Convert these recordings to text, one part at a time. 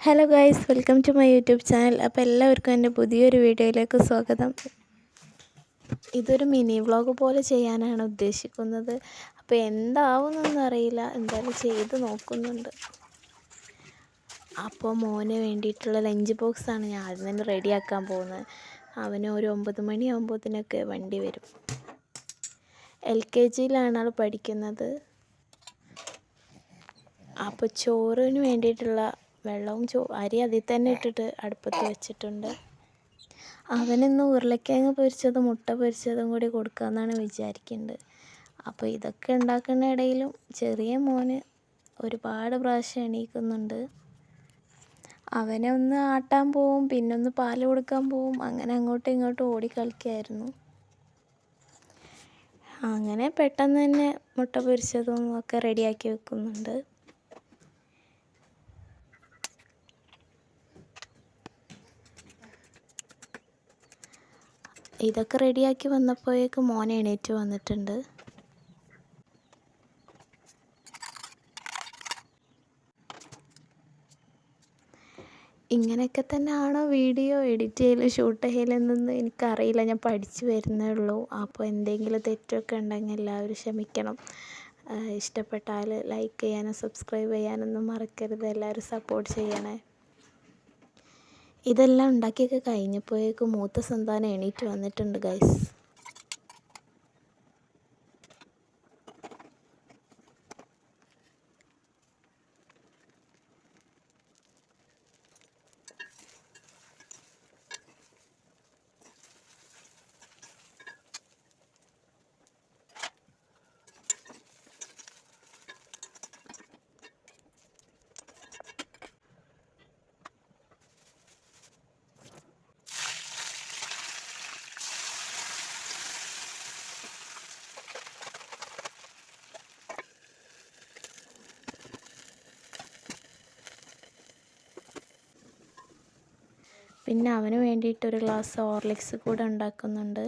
Hello guys welcome to my YouTube channel അപ്പോൾ എല്ലാവർക്കും എന്റെ പുതിയൊരു വീഡിയോയിലേക്ക് സ്വാഗതം. ഇതൊരു മിനി വ്ളോഗ് പോലെ ചെയ്യാനാണ് ഉദ്ദേശിക്കുന്നത്. അപ്പോൾ എന്താവുമെന്നൊന്നും അറിയില്ല എന്തായാലും ചെയ്ത് നോക്കുന്നുണ്ട്. അപ്പോൾ മോന് വേണ്ടിയിട്ടുള്ള ലഞ്ച് ബോക്സാണ് ഞാൻ ആദ്യം തന്നെ റെഡിയാക്കാൻ പോകുന്നത്. അവന് ഒരു ഒമ്പത് മണിയാകുമ്പോഴത്തേനൊക്കെ വണ്ടി വരും. എൽ കെ ജിയിലാണ് ആൾ പഠിക്കുന്നത്. അപ്പോൾ ചോറിന് വേണ്ടിയിട്ടുള്ള വെള്ളവും ചോ അരി അതിൽ തന്നെ ഇട്ടിട്ട് അടുപ്പത്ത് വെച്ചിട്ടുണ്ട്. അവനിന്ന് ഉരുളക്കിഴങ്ങ് പൊരിച്ചതും മുട്ട പൊരിച്ചതും കൂടി കൊടുക്കാമെന്നാണ് വിചാരിക്കുന്നത് അപ്പോൾ ഇതൊക്കെ ഉണ്ടാക്കുന്ന ഇടയിലും ചെറിയ മോന് ഒരുപാട് പ്രാവശ്യം എണീക്കുന്നുണ്ട്. അവനെ ഒന്ന് ആട്ടാൻ പോവും പിന്നെ ഒന്ന് പാൽ കൊടുക്കാൻ പോവും അങ്ങനെ അങ്ങോട്ടും ഇങ്ങോട്ടും ഓടി കളിക്കായിരുന്നു. അങ്ങനെ പെട്ടെന്ന് തന്നെ മുട്ട പൊരിച്ചതും ഒക്കെ റെഡിയാക്കി വെക്കുന്നുണ്ട്. ഇതൊക്കെ റെഡിയാക്കി വന്നപ്പോഴേക്ക് മോൻ എണീറ്റ് വന്നിട്ടുണ്ട്. ഇങ്ങനെയൊക്കെ തന്നെയാണോ വീഡിയോ എഡിറ്റ് ചെയ്യലും ഷൂട്ട് ചെയ്യലെന്നൊന്നും എനിക്കറിയില്ല. ഞാൻ പഠിച്ചു വരുന്നേ ഉള്ളൂ. അപ്പോൾ എന്തെങ്കിലും തെറ്റൊക്കെ ഉണ്ടെങ്കിൽ എല്ലാവരും ക്ഷമിക്കണം. ഇഷ്ടപ്പെട്ടാൽ ലൈക്ക് ചെയ്യാനും സബ്സ്ക്രൈബ് ചെയ്യാനൊന്നും മറക്കരുത്. എല്ലാവരും സപ്പോർട്ട് ചെയ്യണേ. ഇതെല്ലാം ഉണ്ടാക്കിയൊക്കെ കഴിഞ്ഞപ്പോഴേക്കും മൂത്ത സന്താനം എണീറ്റ് വന്നിട്ടുണ്ട് ഗൈസ് പിന്നെ അവന് വേണ്ടിയിട്ട് ഒരു ഗ്ലാസ് ഹോർലിക്സ് കൂടെ ഉണ്ടാക്കുന്നുണ്ട്.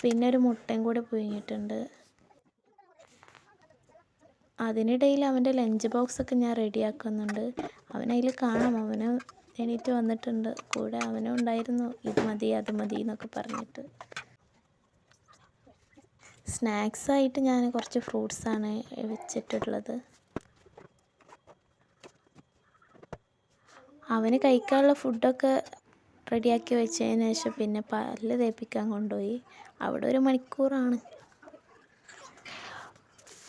പിന്നെ ഒരു മുട്ടയും കൂടെ പുഴുങ്ങിയിട്ടുണ്ട്. അതിനിടയിൽ അവന്റെ ലഞ്ച് ബോക്സ് ഒക്കെ ഞാൻ റെഡിയാക്കുന്നുണ്ട് അവനതിൽ കാണാം. അവന് എണീറ്റ് വന്നിട്ടുണ്ട്. കൂടെ അവനും ഉണ്ടായിരുന്നു. ഇത് മതി അത് മതി എന്നൊക്കെ പറഞ്ഞിട്ട്. സ്നാക്സായിട്ട് ഞാൻ കുറച്ച് ഫ്രൂട്ട്സാണ് വെച്ചിട്ടുള്ളത്. അവന് കഴിക്കാനുള്ള ഫുഡൊക്കെ റെഡിയാക്കി വെച്ചതിന് ശേഷം പിന്നെ പല്ല് തേപ്പിക്കാൻ കൊണ്ടുപോയി. അവിടെ ഒരു മണിക്കൂറാണ്.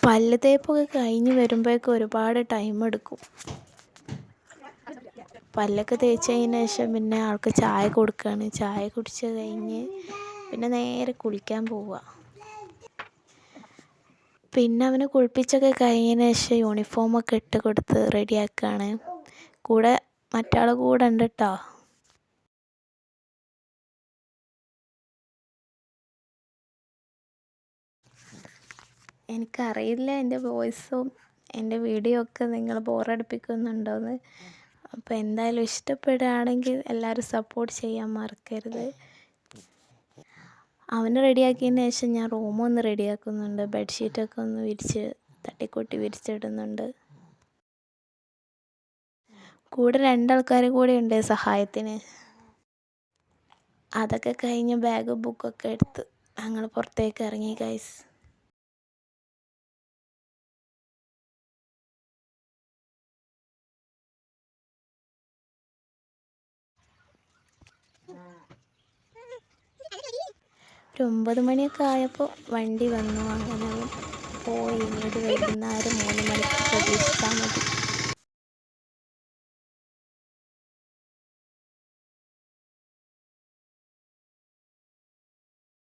പല്ല് തേപ്പൊക്കെ കഴിഞ്ഞ് വരുമ്പോഴേക്കും ഒരുപാട് ടൈം എടുക്കും. പല്ലൊക്കെ തേച്ചതിന് ശേഷം പിന്നെ ആൾക്ക് ചായ കൊടുക്കുകയാണ് ചായ കുടിച്ച് കഴിഞ്ഞ് പിന്നെ നേരെ കുളിക്കാൻ പോവുക പിന്നെ അവന് കുളിപ്പിച്ചൊക്കെ കഴിഞ്ഞതിന് ശേഷം യൂണിഫോമൊക്കെ ഇട്ട് കൊടുത്ത് റെഡിയാക്കുകയാണ് കൂടെ മറ്റാൾ കൂടെ ഉണ്ട് കേട്ടോ എനിക്കറിയില്ല എന്റെ വോയിസും എന്റെ വീഡിയോ ഒക്കെ നിങ്ങൾ ബോറടിപ്പിക്കുന്നുണ്ടോയെന്ന് അപ്പോൾ എന്തായാലും ഇഷ്ടപ്പെടുകയാണെങ്കിൽ എല്ലാവരും സപ്പോർട്ട് ചെയ്യാൻ മറക്കരുത്. അവനെ റെഡിയാക്കിയതിന് ശേഷം ഞാൻ റൂമൊന്ന് റെഡിയാക്കുന്നുണ്ട് ബെഡ്ഷീറ്റൊക്കെ ഒന്ന് വിരിച്ച് തട്ടിക്കൂട്ടി വിരിച്ചിടുന്നുണ്ട്. കൂടെ രണ്ടാൾക്കാർ കൂടെ ഉണ്ട് സഹായത്തിന്. അതൊക്കെ കഴിഞ്ഞ് ബാഗ് ബുക്കൊക്കെ എടുത്ത് ഞങ്ങൾ പുറത്തേക്ക് ഇറങ്ങി ഗൈസ് ഒരു ഒമ്പത് മണിയൊക്കെ ആയപ്പോൾ വണ്ടി വന്നു. അങ്ങനെ പോയി. ഇനി ഒരു വൈകുന്നേരം മൂന്ന് മണിക്ക് പ്രതീക്ഷിച്ചാൽ മതി.